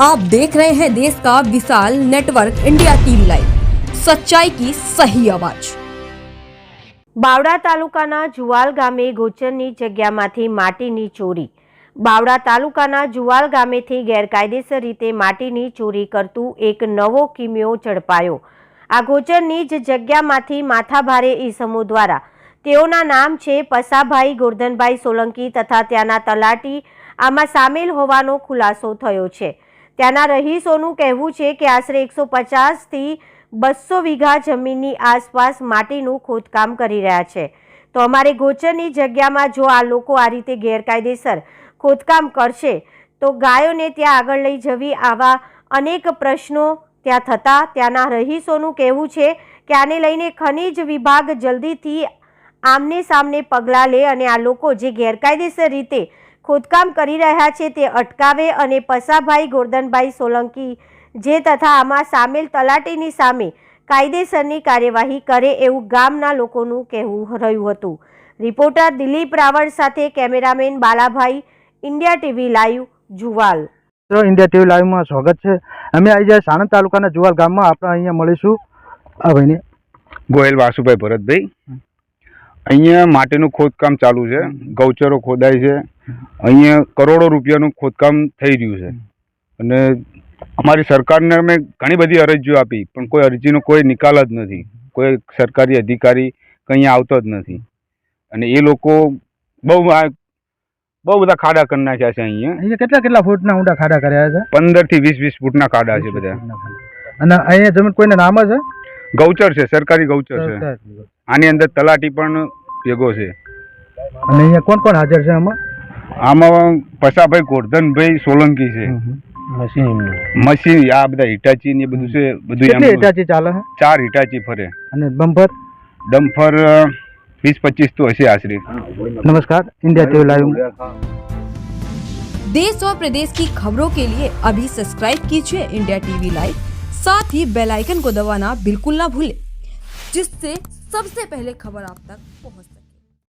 आप देख रहे हैं देश का विशाल नेटवर्क इंडिया टीवी लाइव सच्चाई की सही आवाज બાવડા તાલુકાના જુવાલ ગામે ગોચરની જગ્યામાંથી માટીની ચોરી બાવડા તાલુકાના જુવાલ ગામેથી ગેરકાયદેસર રીતે માટીની ચોરી કરતું એક નવો કિમિયો ઝડપાયો આ ગોચરની જ જગ્યામાંથી માથાભારે ઈસમો દ્વારા તેઓના નામ છે પસાભાઈ ગોરધનભાઈ સોલંકી તથા ત્યાંના તલાટી આમાં સામેલ હોવાનો ખુલાસો થયો છે ત્યાંના રહીશોનું કહેવું છે કે આશરે એકસો પચાસથી બસો વીઘા જમીનની આસપાસ માટીનું ખોદકામ કરી રહ્યા છે. તો અમારે ગોચરની જગ્યામાં જો આ લોકો આ રીતે ગેરકાયદેસર ખોદકામ કરશે, તો ગાયોને ત્યાં આગળ લઈ જવી આવા અનેક પ્રશ્નો ત્યાં થતા. ત્યાંના રહીશોનું કહેવું છે કે આને લઈને ખનિજ વિભાગ જલ્દીથી આમને સામને પગલાં લે અને આ લોકો જે ગેરકાયદેસર રીતે ખોદકામ કરી રહ્યા છે તે અટકાવે અને પસાભાઈ ગોરધનભાઈ સોલંકી જે તથા આમાં સામેલ તલાટીની સામે કાયદેસરની કાર્યવાહી કરે એવું ગામના લોકોનું કહેવું રહ્યું હતું. રિપોર્ટર દિલીપ રાવળ સાથે cameraman Balabhai India TV live જુવાલ. India TV લાઈવમાં સ્વાગત છે. અમે આવી જાય સાણંદ તાલુકાના જુવાલ ગામમાં આપણે અહીંયા મળીશું. આ ભાઈને. ગોયલ વાસુભાઈ ભરતભાઈ. અહીંયા માટીનું ખોદકામ ચાલુ છે. ગૌચરો ખોદાય છે. અહીંયા કરોડો રૂપિયાનું ખોદકામ થઈ રહ્યું છે. અને અમારી સરકારને અમે ઘણી બધી અરજીઓ આપી પણ કોઈ અરજીનો કોઈ નિકાલ જ નથી. કોઈ સરકારી અધિકારી કંઈ આવતો જ નથી. અને એ લોકો બહુ બહુ બધા ખાડા કરી નાખ્યા છે અહીંયા. અહીંયા કેટલા કેટલા ફૂટના ઊંડા ખાડા કર્યા છે? પંદરથી વીસ વીસ ફૂટના ખાડા છે બધા. અને અહીંયા જમીન કોઈને નામ છે? ગૌચર છે સરકારી ગૌચર છે. આની અંદર તલાટી પણ ભેગો છે. અને અહીંયા કોણ કોણ હાજર છે આમાં? આમાં પસાભાઈ ગોરધનભાઈ સોલંકી છે મશીન આ બધા હિટાચી ને એ બધું છે બધું કેટલી એમ હિટાચી ચાલે છે ચાર હિટાચી ફરે અને બમ્પર ડમ્ફર વીસ પચીસ તો હશે આશરે नमस्कार इंडिया टीवी लाइव देश और प्रदेश की खबरों के लिए अभी सब्सक्राइब कीजिए इंडिया टीवी लाइव साथ ही बेल आइकन को दबाना बिल्कुल ना भूलें जिससे सबसे पहले खबर आप तक पहुंच सके